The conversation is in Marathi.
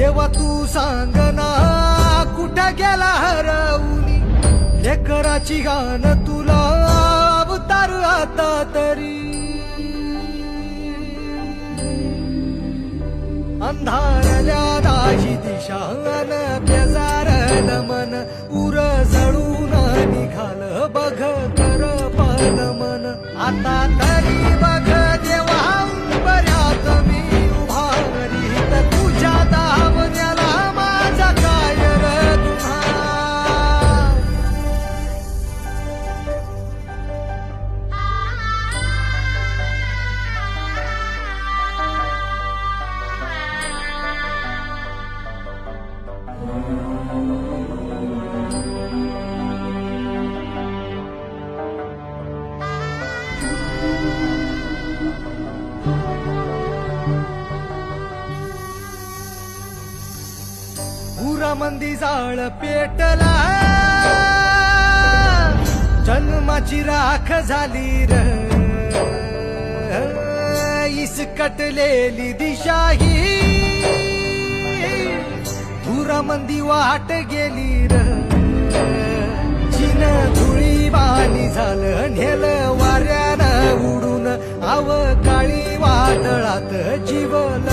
जेव्हा तू सांग ना कुठं गेला हरवली? लेकराची गाण तुला अवतार आता तरी. अंधारल्या दाही दिशा बेजार बेजारल मन उर जळून निघाल बघ कर पण मन. आता मंदी जाळ पेटला. जन्माची राख झाली र. इसकटलेली दिशाही. मंदी वाट गेली र. चिन धुळी बाणी झालं नेल वाऱ्यानं उडून अवकाळी वादळात जीवन